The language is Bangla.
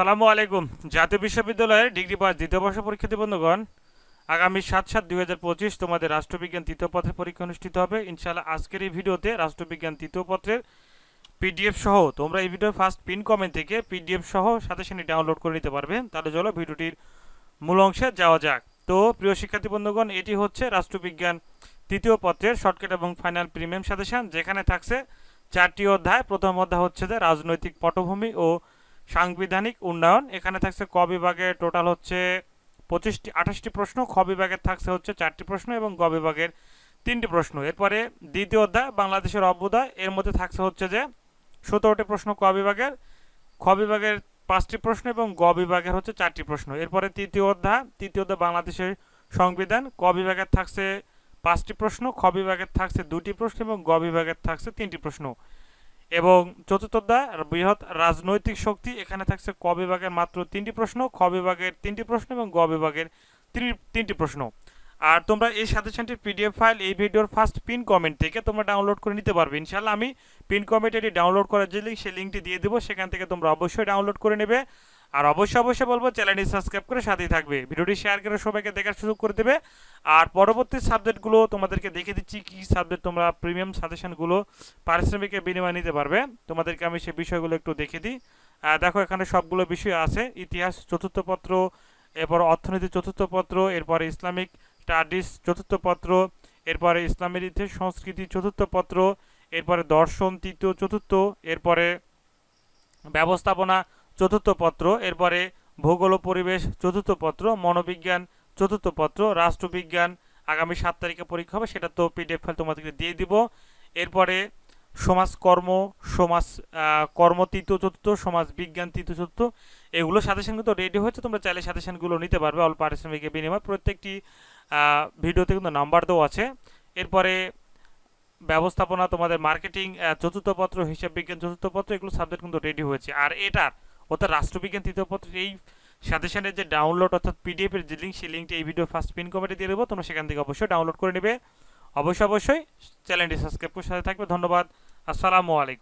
আসসালামু আলাইকুম। জাতীয় বিশ্ববিদ্যালয়ের ডিগ্রি পাস দ্বিতীয় বর্ষ পরীক্ষার্থী বন্ধুগণ, আগামী সাত সাত দুই হাজার পঁচিশ তোমাদের রাষ্ট্রবিজ্ঞান তৃতীয় পত্রের পরীক্ষা অনুষ্ঠিত হবে। ইনশাআল্লাহ আজকের এই ভিডিওতে রাষ্ট্রবিজ্ঞান তৃতীয় পত্রের পিডিএফ সহ তোমরা এই ভিডিওর ফার্স্ট পিন কমেন্ট থেকে পিডিএফ সহ সাথে সাথে ডাউনলোড করে নিতে পারবে। তাহলে চলো ভিডিওটির মূল অংশে যাওয়া যাক। তো প্রিয় শিক্ষার্থী বন্ধুগণ, এটি হচ্ছে রাষ্ট্রবিজ্ঞান তৃতীয় পত্রের শর্টকাট এবং ফাইনাল প্রিমিয়াম সাজেশন যেখানে থাকছে চারটি অধ্যায়। প্রথম অধ্যায় হচ্ছে যে রাজনৈতিক পটভূমি ও সাংবিধানিক উন্নয়ন, এখানে থাকছে ক বিভাগে টোটাল হচ্ছে পঁচিশটি, আঠাশটি প্রশ্ন, খ বিভাগের থাকছে হচ্ছে চারটি প্রশ্ন এবং গ বিভাগের তিনটি প্রশ্ন। এরপরে দ্বিতীয় অধ্যায়, বাংলাদেশের অভ্যুদয়, এর মধ্যে থাকছে হচ্ছে যে সতেরোটি প্রশ্ন ক বিভাগের, খ বিভাগের পাঁচটি প্রশ্ন এবং গ বিভাগের হচ্ছে চারটি প্রশ্ন। এরপরে তৃতীয় অধ্যায় তৃতীয় অধ্যায় বাংলাদেশের সংবিধান, ক বিভাগের থাকছে পাঁচটি প্রশ্ন, খ বিভাগের থাকছে দুটি প্রশ্ন এবং গ বিভাগের থাকছে তিনটি প্রশ্ন। এবং চতুর্থ বৃহৎ রাজনৈতিক শক্তি এখানে থাকছে ক বিভাগের মাত্র তিনটি প্রশ্ন, খ বিভাগের তিনটি প্রশ্ন এবং গ বিভাগের তিন- তিনটি প্রশ্ন। আর তোমরা এই সাজেশনটির পিডিএফ ফাইল, এই ভিডিওর ফার্স্ট পিন কমেন্ট থেকে তোমরা ডাউনলোড করে নিতে পারবে। ইনশাল্লাহ আমি পিন কমেন্টে এটি ডাউনলোড করার যে লিঙ্ক সেই লিঙ্কটি দিয়ে দেবো। সেখান থেকে তোমরা অবশ্যই ডাউনলোড করে নেবে। আর অবশ্যই অবশ্যই বলব চ্যানেলটি সাবস্ক্রাইব করে সাথেই থাকবে। ভিডিওটি শেয়ার করে সবাইকে দেখার সুযোগ করে দেবে। আর পরবর্তী সাবজেক্টগুলো তোমাদেরকে দেখে দিচ্ছি, কী সাবজেক্ট তোমরা প্রিমিয়াম সাজেশনগুলো পারিশ্রমিকের বিনিময়ে নিতে পারবে। তোমাদেরকে আমি সেই বিষয়গুলো একটু দেখে দিই। দেখো, এখানে সবগুলো বিষয় আছে। ইতিহাস, চতুর্থ পত্র, এরপর অর্থনীতি, চতুর্থ পত্র, এরপরে ইসলামিক স্টাডিজ চতুর্থ পত্র, এরপরে ইসলামের ইতিহাস, সংস্কৃতি, চতুর্থ পত্র, এরপরে দর্শন, তৃতীয়, চতুর্থ, এরপরে ব্যবস্থাপনা চতুর্থ পত্র, এরপরে ভূগোল পরিবেশ, চতুর্থ পত্র, মনোবিজ্ঞান, চতুর্থ পত্র, রাষ্ট্রবিজ্ঞান। আগামী সাত তারিখে পরীক্ষা হবে, সেটা তো পিডিএফ ফাইল তোমাদেরকে দিয়ে দিব। এরপরে সমাজকর্ম সমাজ কর্ম তৃতীয়, চতুর্থ, সমাজ বিজ্ঞান তৃতীয়, চতুর্থ, এগুলো সাজেশন কিন্তু রেডি হয়েছে, তোমরা চাইলে সাজেশনগুলো নিতে পারবে, অল্প পারিশ্রমিকের বিনিময়ে। প্রত্যেকটি ভিডিওতে কিন্তু নাম্বার দেওয়া আছে। এরপরে ব্যবস্থাপনা, তোমাদের মার্কেটিং চতুর্থ পত্র, হিসাব বিজ্ঞান চতুর্থ পত্র, এগুলো সাবজেক্ট কিন্তু রেডি হয়েছে। আর এটার অর্থাৎ রাষ্ট্রবিজ্ঞান তৃতীয় পত্রের এই সাজেশনের যে ডাউনলোড অর্থাৎ পিডিএফ এর যে লিঙ্ক সেই লিঙ্কটি এই ভিডিও ফার্স্ট পিন কমেন্টে দিয়ে দেবো। তোমরা সেখান থেকে অবশ্যই ডাউনলোড করে নেবে। অবশ্যই অবশ্যই চ্যানেলটি সাবস্ক্রাইব করে সাথে থাকবে। ধন্যবাদ। আসসালামু আলাইকুম।